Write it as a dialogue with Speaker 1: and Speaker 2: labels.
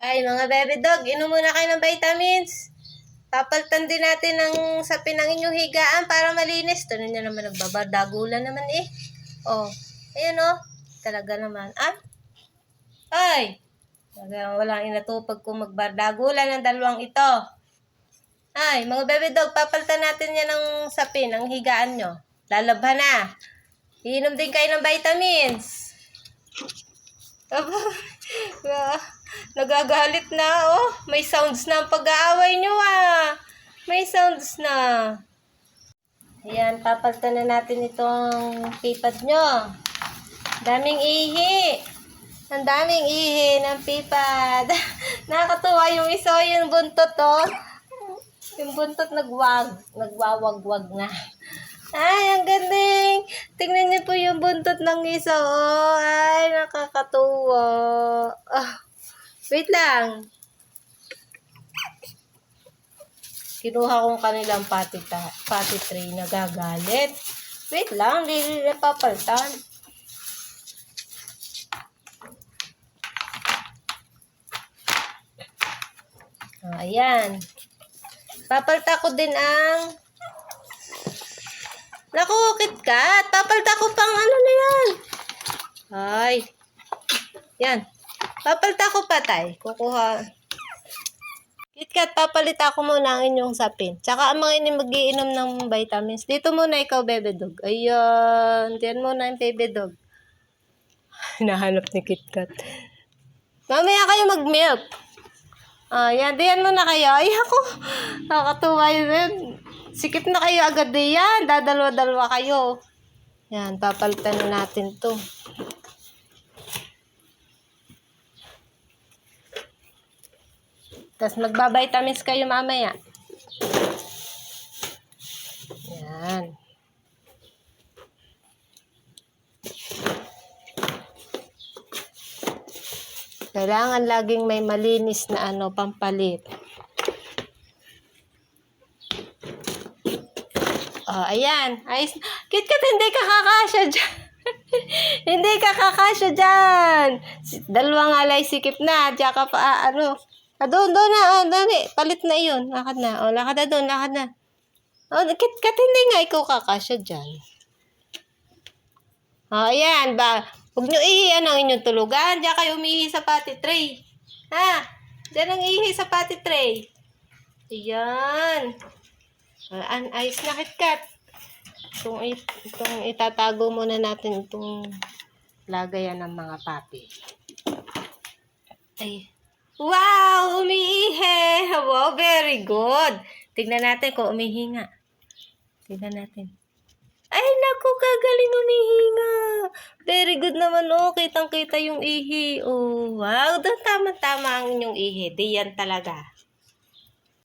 Speaker 1: Ay, mga baby dog, inom muna kayo ng vitamins. Papaltan din natin ng sapin ng inyong higaan para malinis. Ito na naman nagbabadagulan naman eh. Oh, ayun oh. Talaga naman. Ah? Ay! Walang inatupag kung magbardagulan ng dalawang ito. Ay, mga baby dog, papalitan natin yan ng sapin, ng higaan nyo. Lalabhan na. Iinom din kayo ng vitamins. Aba, ah, nagagalit na, oh. May sounds na ang pag-aaway nyo, ah. May sounds na. Ayan, papalitan na natin itong pipad nyo. Daming ihi. Ang daming ihi ng pipad. Nakakatuwa yung iso, yung buntot, oh. Yung buntot nagwag, nagwawagwag na. Ay, ang galing. Tingnan niyo po yung buntot ng isa, oh. Ay, nakakatuwa. Ah, wait lang. Kinuha kong kanilang pati, ta- pati tray na gagalit. Wait lang, hindi papaltan. Ah, ayan. Papalta ko din ang... Naku, KitKat. Papalta ko pang ano na yan. Ay. Yan. Papalta ko patay. Kukuha. KitKat, papalita ko muna ang inyong sapin. Tsaka ang mga ini magiinom ng vitamins. Dito muna ikaw, bebe dog. Ayan. Diyan muna yung baby dog. Hinahanap ni KitKat. Mamaya kayo mag-milk. Ah, yan. Diyan muna kayo. Ay, ako. Nakakatuwa yun. Sikip na kayo agad diyan. Dadalwa-dalwa kayo. Yan, papalitan na natin to. Tapos magbabitamins kayo mamaya. Yan. Kailangan laging may malinis na ano, pampalit. Oh, ayan. Ayos. Kit-kit, hindi ka kakasya dyan. hindi ka kakasya dyan. Si- Dalawang alay sikip na. Diyan ka pa, ah, ano. Ah, doon, doon na. Oh, dali. Palit na yun. Lakad na. Oh, lakad na doon. Lakad na. Oh, kit-kit, hindi nga ikaw kakasya dyan. Oh, ayan. Ba, huwag nyo ihiyan ang inyong tulugan. Diyan kayo umihi sa pati tray. Ha? Diyan ang ihi sa pati tray. Ayan. Ah, an ayos na kitkat. Itong, it- itong itatago muna natin itong lagayan ng mga papi. Ay. Wow! Umiihi! Wow, very good. Tignan natin kung umihi nga. Tignan natin. Ay, naku, kagaling umihinga. Very good naman, oh. Kitang-kita yung ihi. Oh, wow. Doon tama-tama ang inyong ihi. Di yan talaga.